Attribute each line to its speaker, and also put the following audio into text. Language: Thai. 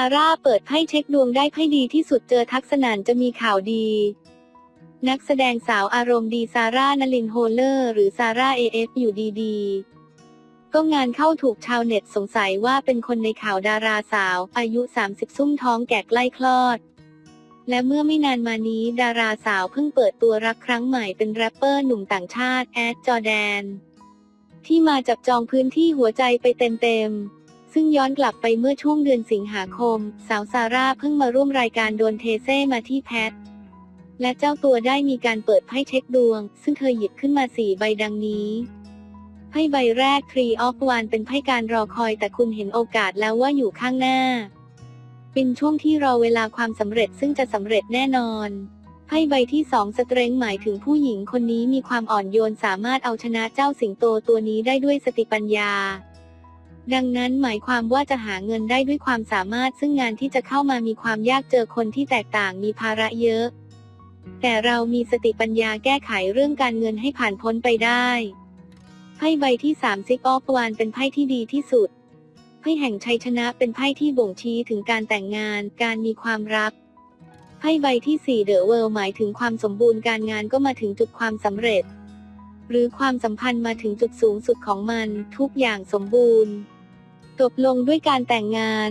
Speaker 1: าร่าเปิดไพ่เช็คดวงได้ไพ่ดีที่สุดเจอทักษณานจะมีข่าวดี นักแสดงสาวอารมณ์ดีซาร่านลินโฮเลอร์ หรือซาร่าเอฟอยู่ดีๆ ก็งานเข้าถูกชาวเน็ตสงสัยว่าเป็นคนในข่าวดาราสาว อายุ 30 ซุ่มท้องแก่ใกล้คลอด และเมื่อไม่นานมานี้ดาราสาวเพิ่งเปิดตัวรักครั้งใหม่เป็นแรปเปอร์หนุ่มต่างชาติแอดจอแดน ที่มาจับจองพื้นที่หัวใจไปเต็มๆ ซึ่งย้อนกลับไปเมื่อช่วงเดือนสิงหาคม สาวซาร่าเพิ่งมาร่วมรายการโดนเทเซ่มาที่แพท และเจ้าตัวได้มีการเปิดไพ่เช็คดวง ซึ่งเธอหยิบขึ้นมาสี่ใบดังนี้ไพ่ใบแรก Tree of One เป็นไพ่การรอคอยแต่คุณเห็นโอกาสแล้วว่าอยู่ข้างหน้า เป็นช่วงที่รอเวลาความสำเร็จซึ่งจะสำเร็จแน่นอนไพ่ใบที่สองสเตรงหมายถึงผู้หญิงคนนี้มีความอ่อนโยนสามารถเอาชนะเจ้าสิงโตตัวนี้ได้ด้วยสติปัญญา ดังนั้นหมายความว่าจะหาเงินได้ด้วยความสามารถซึ่งงานที่จะเข้ามามีความยากเจอคนที่แตกต่างมีภาระเยอะ แต่เรามีสติปัญญาแก้ไขเรื่องการเงินให้ผ่านพ้นไปได้ไพ่ใบที่3 Six of Wands เป็นไพ่ที่ดีที่สุดไพ่แห่งชัยชนะเป็นไพ่ที่บ่งชี้ถึงการแต่งงาน การมีความรักไพ่ใบที่4 The World หมายถึงความสมบูรณ์การงานก็มาถึงจุดความสำเร็จ หรือความสัมพันธ์มาถึงจุดสูงสุดของมัน ทุกอย่างสมบูรณ์ จบลงด้วยการแต่งงาน